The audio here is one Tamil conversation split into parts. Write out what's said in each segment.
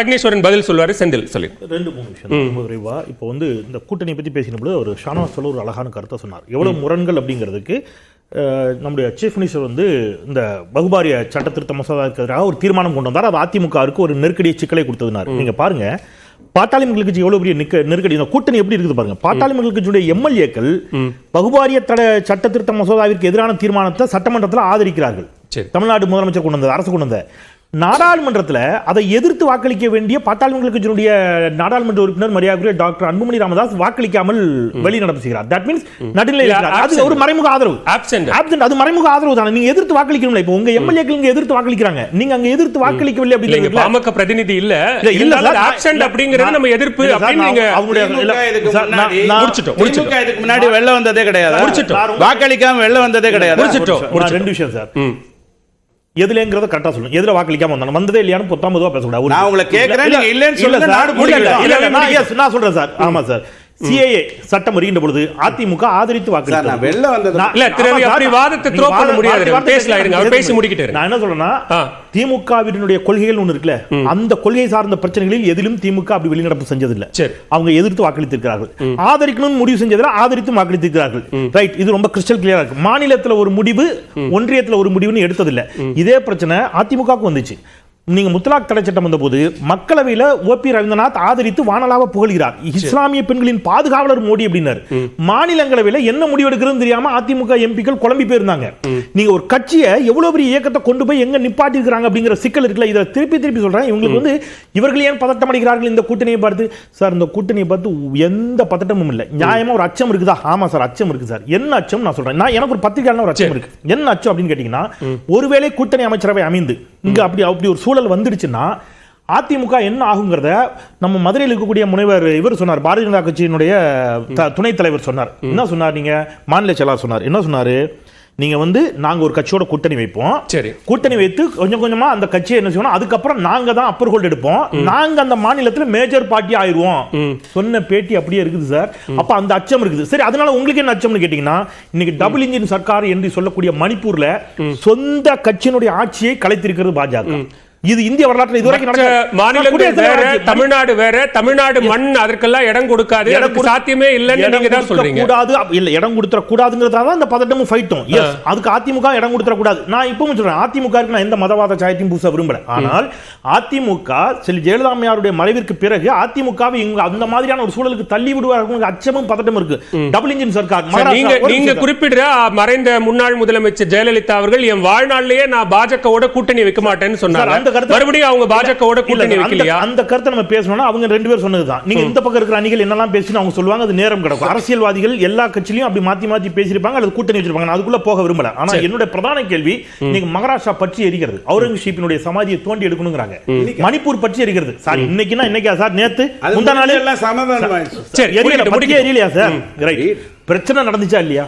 அக்னீஸ்வரன் பதில் சொல்லுவாரு செந்தில். சொல்லி ரெண்டு மூணு விஷயம். ரொம்ப இப்போ வந்து இந்த கூட்டணி பற்றி பேசினபோது ஒரு ஷானவாஸ் சொல்ல ஒரு அழகான கருத்தை சொன்னார். எவ்வளவு முரண்கள் அப்படிங்கிறதுக்கு நம்முடைய சீஃப் மினிஸ்டர் வந்து இந்த பகுபாரிய சட்ட திருத்த மசோதாவுக்கு எதிராக ஒரு தீர்மானம் கொண்டு வந்தார். அது அதிமுகவுக்கு ஒரு நெருக்கடி சிக்கலை கொடுத்ததுனார். நீங்க பாருங்க பாட்டாளி மக்கள் கட்சி எவ்வளவு பெரிய நிக்க நெருக்கடி இந்த கூட்டணி எப்படி இருக்குது பாருங்க. பாட்டாளி மக்கள் கட்சியுடைய எம்எல்ஏக்கள் பகுபாரிய தட சட்ட திருத்த மசோதாவிற்கு எதிரான தீர்மானத்தை சட்டமன்றத்தில் ஆதரிக்கிறார்கள். தமிழ்நாடு முதலமைச்சர் கொண்டு வந்தது அரசு கொண்டு வந்த. நாடாளுமன்றத்தில் அதை எதிர்த்து வாக்களிக்க வேண்டிய பாட்டாளி கட்சியினுடைய நாடாளுமன்ற உறுப்பினர் மரியாதைக்குரிய டாக்டர் அன்புமணி ராமதாஸ் வாக்களிக்காமல் வெளிநடப்பு செய்கிறார் தட் மீன்ஸ் நடுநிலை இல்ல, இருக்கிறார். அது. ஒரு மறைமுக ஆதரவு Absent. Absent. அது மறைமுக ஆதரவு தானே நீங்க எதிர்த்து வாக்களிக்கணும்ல இப்போ உங்க எம்எல்ஏக்கள் இங்க எதிர்த்து வாக்களிக்கிறாங்க நீங்க அங்க எதிர்த்து வாக்களிக்கவில்லை அப்படின்னு பாமக பிரதிநிதி இல்ல இல்ல, சார், இல்ல, அப்படிங்கிறது நம்ம எதிர்ப்பு அப்படின்னு நீங்க அவங்களுடைய இதுக்கு முன்னாடி- நான் முடிச்சிட்டோம், திமுக முடிச்சிட்டோம். இதுக்கு முன்னாடி வெளில வந்ததே கிடையாது முடிச்சிட்டோம். வாக்களிக்காம வெளில வந்ததே கிடையாது முடிச்சிட்டோம். ரெண்டு விஷயம் சார். எதுலங்கிறத கரெக்டா சொல்லுங்க எதுல வாக்களிக்காம வந்தாங்க வந்ததே இல்லையான்னு பொத்தாம் பொதுவா பேசக்கூடாது. நான் உங்களை கேட்கிறேன், நீங்க இல்லைன்னு இல்ல சொல்லுங்க, நாடு இல்ல, இல்ல, நான் சொல்றேன் சார். ஆமா சார். சிஏஏ சட்டம் வருகின்ற பொழுது அதிமுக ஆதரித்து வெளில வந்தது- இல்ல, திரு வாதத்தை பண்ண முடியாது. பேசலாம். அவர் பேச. நான் என்ன சொல்றேன்னா. திமுகவினுடைய கொள்கைகள் ஒன்று இருக்குல்ல அந்த கொள்கை சார்ந்த பிரச்சனைகளில் எதிலும் திமுக அப்படி வெளிநடப்பு செஞ்சதில்லை. சரி. அவங்க எதிர்த்து வாக்களித்திருக்கிறார்கள். ஆதரிக்கணும்னு முடிவு செஞ்சதில் ஆதரித்து வாக்களித்திருக்கிறார்கள். ரைட் இது ரொம்ப கிறிஸ்டல் கிளியரா இருக்கு. மாநிலத்துல ஒரு முடிவு ஒன்றியத்துல ஒரு முடிவுன்னு எடுத்ததில்லை. இதே பிரச்சனை அதிமுகவுக்கு வந்துச்சு. நீங்க முத்தலாக் தடை சட்டம் வந்தபோது மக்களவையில ஓபி ரவீந்திரநாத் ஆதரித்து வானலாக புகழ்கிறார். இஸ்லாமிய பெண்களின் பாதுகாவலர் மோடி அப்படின்னாரு. மாநிலங்களவையில என்ன முடிவு எடுக்கிறதுன்னு தெரியாம அதிமுக எம்பிக்கள் குழம்பி போயிருந்தாங்க. நீங்க ஒரு கட்சியை எவ்வளவு பெரிய இயக்கத்தை கொண்டு போய் எங்க நிப்பாட்டி இருக்கிறாங்க அப்படிங்கிற சிக்கல் இருக்குல்ல இதை திருப்பி திருப்பி சொல்றேன். இவங்களுக்கு வந்து இவர்கள் ஏன் பதட்டம் அடைகிறார்கள் இந்த கூட்டணியை பார்த்து? சார் இந்த கூட்டணியை பார்த்து எந்த பதட்டமும் இல்லை. நியாயமா ஒரு அச்சம் இருக்குதா? ஆமா சார் அச்சம் இருக்கு சார். என்ன அச்சம் நான் சொல்றேன். நான் எனக்கு ஒரு பத்திரிகையாளர் ஒரு அச்சம் இருக்கு. என்ன அச்சம் அப்படின்னு கேட்டீங்கன்னா ஒருவேளை கூட்டணி அமைச்சரவை அமைந்து இங்க அப்படி அப்படி ஒரு சூழல் வந்துடுச்சுன்னா அதிமுக என்ன ஆகுங்கிறத நம்ம மதுரையில் இருக்கக்கூடிய முனைவர் இவர் சொன்னார் பாரதிய ஜனதா கட்சியினுடைய துணைத் தலைவர் சொன்னார். என்ன சொன்னார் நீங்க? மாநில செயலாளர் சொன்னார். என்ன சொன்னாரு? நீங்க வந்து நாங்க ஒரு கட்சியோட கூட்டணி வைப்போம். சரி. கூட்டணி வைத்து கொஞ்சம் கொஞ்சமா அந்த கட்சியை என்ன செய்யணும் அதுக்கப்புறம் நாங்க தான் அப்பர் ஹோல்ட் எடுப்போம். நாங்க அந்த மாநிலத்துல மேஜர் பார்ட்டி ஆயிருவோம் சொன்ன பேட்டி அப்படியே இருக்குது சார் அப்ப அந்த அச்சம் இருக்குது. சரி அதனால உங்களுக்கு என்ன அச்சம்னு கேட்டீங்கன்னா இன்னைக்கு டபுள் இன்ஜின் சர்க்கார் என்று சொல்லக்கூடிய மணிப்பூர்ல சொந்த கட்சியினுடைய ஆட்சியை கலைத்திருக்கிறது பாஜக. இது இந்திய வரலாற்றில் இதுவரைக்கும் மாநிலங்கள் வேற தமிழ்நாடு வேற தமிழ்நாடு மண் அதற்கெல்லாம் இடம் கொடுக்காது. எனக்கு சாத்தியமே இல்லைன்னு நீங்க தான் சொல்றீங்க. கூடாது. இல்ல இடம் கொடுத்துற கூடாதுங்கிறதா தான் இந்த பதட்டமும் ஃபைட்டும் எஸ் அதுக்கு அதிமுக இடம் கொடுத்துற கூடாது நான் இப்பவும் சொல்றேன் அதிமுக நான் எந்த மதவாத சாயத்தையும் பூச விரும்பல. ஆனால் அதிமுக செல்வி ஜெயலலிதா அம்மையாருடைய மறைவிற்கு பிறகு அதிமுகவை இவங்க அந்த மாதிரியான ஒரு சூழலுக்கு தள்ளி விடுவார்கள் அச்சமும் பதட்டம் இருக்கு. டபுள் இன்ஜின் சர்க்கார் நீங்க நீங்க. குறிப்பிடுற மறைந்த முன்னாள் முதலமைச்சர் ஜெயலலிதா அவர்கள் என் வாழ்நாளிலேயே நான் பாஜகவோட கூட்டணி வைக்க மாட்டேன்னு அந்த சொன்னாங்க. கருத்து- மறுபடியும் அவங்க பாஜகவோட கூட்டணி அந்த- வைக்கலையா? அந்த கருத்தை நம்ம பேசணும்னா அவங்க ரெண்டு பேரும் சொன்னதுதான் நீங்க இந்த பக்கம் இருக்கிற அணிகள் என்னெல்லாம் பேசினு அவங்க சொல்லுவாங்க அது நேரம் கிடக்கும். அரசியல்வாதிகள் எல்லா கட்சியிலும் அப்படி மாத்தி மாத்தி பேசியிருப்பாங்க அல்லது கூட்டணி வச்சிருப்பாங்க. நான் அதுக்குள்ள போக விரும்பல. ஆனா என்னுடைய பிரதான கேள்வி நீங்க மகாராஷ்டிரா பற்றி எரிகிறது. அவுரங்கசீப்பினுடைய சமாதியை தோண்டி எடுக்கணுங்கிறாங்க. மணிப்பூர் பற்றி எரிகிறது. சார் இன்னைக்குன்னா இன்னைக்கா சார்? நேத்து முந்தா நாள் எல்லாம் சமாதானம் சரி. எரியலையா சார்? ரைட் பிரச்சனை நடந்துச்சா இல்லையா?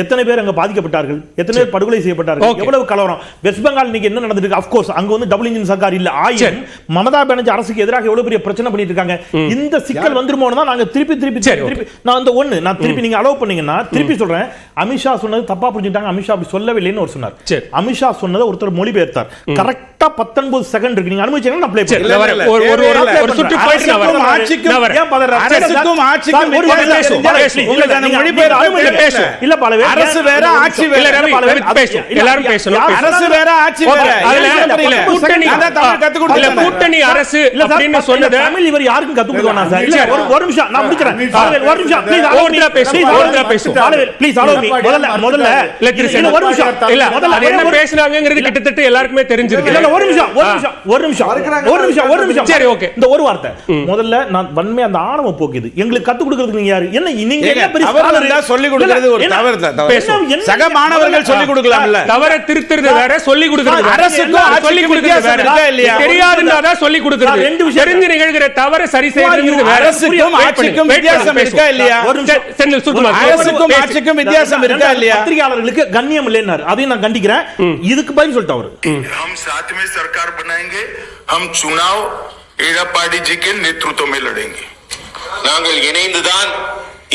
எத்தனை பேர் அங்க பாதிக்கப்பட்டார்கள்? எத்தனை பேர் படுகொலை செய்யப்பட்டார்கள். எவ்வளவு கலவரம்? வெஸ்ட் பெங்கால் இன்னைக்கு என்ன நடந்துட்டு இருக்கு அஃப்கோர்ஸ் அங்க வந்து டபுள் இன்ஜின் சர்க்கார் இல்ல. ஆயிரம். மமதா பானர்ஜி அரசுக்கு எதிராக எவ்வளவு பெரிய பிரச்சனை பண்ணிட்டு இருக்காங்க. இந்த சிக்கல் வந்துருமோன்னு தான் நாங்க திருப்பி திருப்பி திருப்பி நான் அந்த ஒண்ணு நான் திருப்பி நீங்க அலோவ் பண்ணீங்கன்னா திருப்பி சொல்றேன். அமித்ஷா சொன்னது தப்பா புரிஞ்சுட்டாங்க. அமித்ஷா அப்படி சொல்லவில்லைன்னு ஒரு சொன்னார். சரி. அமித்ஷா சொன்னதை ஒருத்தர் மொழிபெயர்த்தார். கரெக்டா பத்தொன்பது செகண்ட் இருக்கு நீங்க அனுமதிச்சீங்கன்னா நான் ப்ளே சரி, பண்ணுறேன் நான் வரேன். ஒரு- ஒரு- ஒரு- ஒரு சுற்று போயிட்டு நான் வரேன். ஆட்சிக்கும் நான் வரேன். ஏன் பதறாரு? அரசுக்கும் ஆட்சிக்கும் சார், ஒரு வித்தியாசம் பேசுவோம், இருக்கு. பேசுவோம். உங்களுக்கு அந்த நீங்க- மொழிபெயர்ப்பு நீங்க அனுமதி தேவையில்லை. பேசுவோம். இல்ல பாலவே அரசு வேற, ஆட்சி வேற. இல்ல, ரவி, பாலவே, ரவி, அது- பேசுவோம். இல்ல, எல்லாரும் பேசணும். யார் அரசு வேற ஆட்சி ஓகே, வேற அதுல இல்ல, இல்ல, இல்ல, பத்து கூட்டணி second. அதான் தமிழ் கத்துக் இல்ல, கொடுத்தானே. கூட்டணி அரசு இல்ல சார், அப்படின்னு பத்து- சொன்னதை இல்ல, தமிழ் இவர் யாருக்கும் கத்துக் கொடுக்க வேணாம் சார். இல்ல, சரி. ஒரு- ஒரு நிமிஷம், நான் முடிக்கிறேன். பாலவே, ஒரு நிமிஷம், please allow me. ஒவ்வொருத்தரா பேசுவோம், Please allow ஒவ்வொருத்தரா me. பேசுவோம். பாலவே, please allow me. முதல்ல முதல்ல இல்ல, திரு இல்ல, ஒரு நிமிஷம். இல்ல முதல்ல அது என்ன ஒரு- பேசுனாங்கிறது கிட்டத்தட்ட எல்லாருக்குமே தெரிஞ்சிருக்கு ஒரு நிமிஷம் ஒரு நிமிஷம் ஒரு நிமிஷம் ஒரு நிமிஷம் ஒரு நிமிஷம். சரி ஓகே. இந்த ஒரு வார்த்தை. முதல்ல நான் வன்மை அந்த ஆணவம் போக்குது. எங்களுக்கு கத்து கொடுக்கறதுக்கு நீங்க யாரு? என்ன நீங்க என்ன பெரிய சொல்லி கொடுக்கிறது ஒரு தவறு சக மாணவர்கள் சொல்லி கொடுக்கலாம்ல. தவற திருத்துறது வேற சொல்லி கொடுக்கிறது அரசுக்கு சொல்லி கொடுக்கிறது வேற. இல்லையா? தெரியாதுன்றதா சொல்லி கொடுக்கிறது. ரெண்டு விஷயம் தெரிஞ்சு நிகழ்கிற தவறு சரி செய்யறது வேற. அரசுக்கும் ஆட்சிக்கும் வித்தியாசம் இருக்கா இல்லையா? ஒரு நிமிஷம். சுத்தமா அரசுக்கும் ஆட்சிக்கும் வித்தியாசம் இருக்கா இல்லையா? பத்திரிகையாளர்களுக்கு கண்ணியம் இல்லைன்னாரு. அதையும் நான் கண்டிக்கிறேன். இதுக்கு பதில் சொல்லிட்டேன் அவரு. में सरकार बनाएंगे हम चुनाव एड़ापाड़ी जी के नेतृत्व में लड़ेंगे நாங்கள் இணைந்துதான்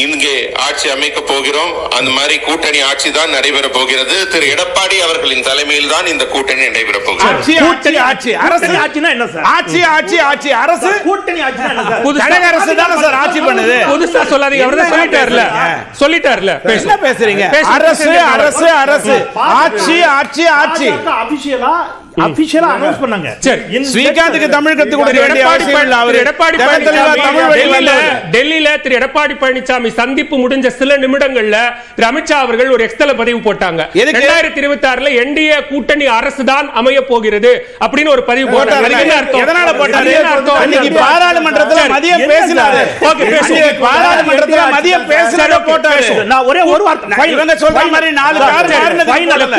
இங்கே ஆட்சி அமைக்க போகிறோம் அந்த மாதிரி கூட்டணி ஆட்சி தான் நடைபெற போகிறது திரு எடப்பாடி அவர்களின் தலைமையில் தான் இந்த கூட்டணி நடைபெற போகிறது ஆட்சி ஆட்சி ஆட்சி அரசு கூட்டணி ஆட்சினா என்ன சார் ஆட்சி ஆட்சி ஆட்சி அரசு கூட்டணி ஆட்சினா என்ன சார் புதுசா- கழக அரசு தானே சார் ஆட்சி பண்ணுது புதுசா சொல்லாதீங்க அவர் தான் சொல்லிட்டார்ல சொல்லிட்டார்ல பேசு. என்ன பேசுறீங்க பேசு, அரசு பேசு. அரசு அரசு ஆட்சி ஆட்சி ஆட்சி அபிஷியலா அபிஷியலா அனௌன்ஸ் பண்ணாங்க. சரி. ஸ்ரீகாந்துக்கு தமிழ் கத்து கொடுக்க வேண்டிய அவசியம் இல்ல. அவரு எடப்பாடி பழனிசாமி டெல்லியில திரு எடப்பாடி பழனிசாமி சந்திப்பு முடிஞ்ச சில நிமிடங்கள்ல திரு அமித்ஷா அவர்கள் ஒரு எக்ஸ்தல பதிவு போட்டாங்க. எதுக்கு? ரெண்டாயிரத்தி இருபத்தி ஆறுல என்டிஏ கூட்டணி அரசு தான் அமைய போகிறது அப்படின்னு ஒரு பதிவு போட்டாங்க. எதனால போட்டாரு? அதுக்கு பாராளுமன்றத்துல. மதியம் பேசினாரு? ஓகே, பேசு. அன்னைக்கு பாராளுமன்றத்துல மதியம் பேசினாரு பேசு. நான் ஒரே ஒரு வார்த்தை இவங்க சொல்ற மாதிரி நாலு கார்.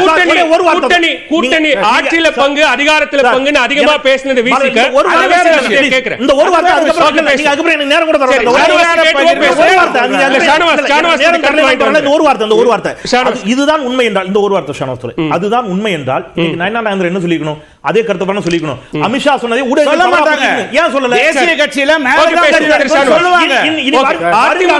கூட்டணி ஒரே வார்த்தை. கூட்டணி கூட்டணி ஆட்சியில பங்கு அதிகாரத்துல பங்குன்னு அதிகமா பேசினது இந்த ஒரு வார்த்தை. கேட்கிறேன் இந்த ஒரு வார்த்தை அதுக்கப்புறம் ஓகே, இல்ல, நீங்க அதுக்கப்புறம் எனக்கு நேரம் கூட தரல. ஒரு வார்த்தை நீங்க அதுக்கு ஷானவாஸ், ஷானவாஸ் நேரம் தரல, இந்த ஒரு வார்த்தை இந்த ஒரு வார்த்தை இதுதான் உண்மை என்றால் இந்த ஒரு வார்த்தை ஷானவாஸ் துரை. அதுதான் உண்மை என்றால் இன்னைக்கு நயனா நாயந்திரன் என்ன சொல்லிக்கணும் அதே கருத்தை பண்ண சொல்லிக்கணும் அமித்ஷா சொன்னதை புரிஞ்சுக்கணும். ஏன் சொல்லல தேசிய கட்சியில மேல ஓகே,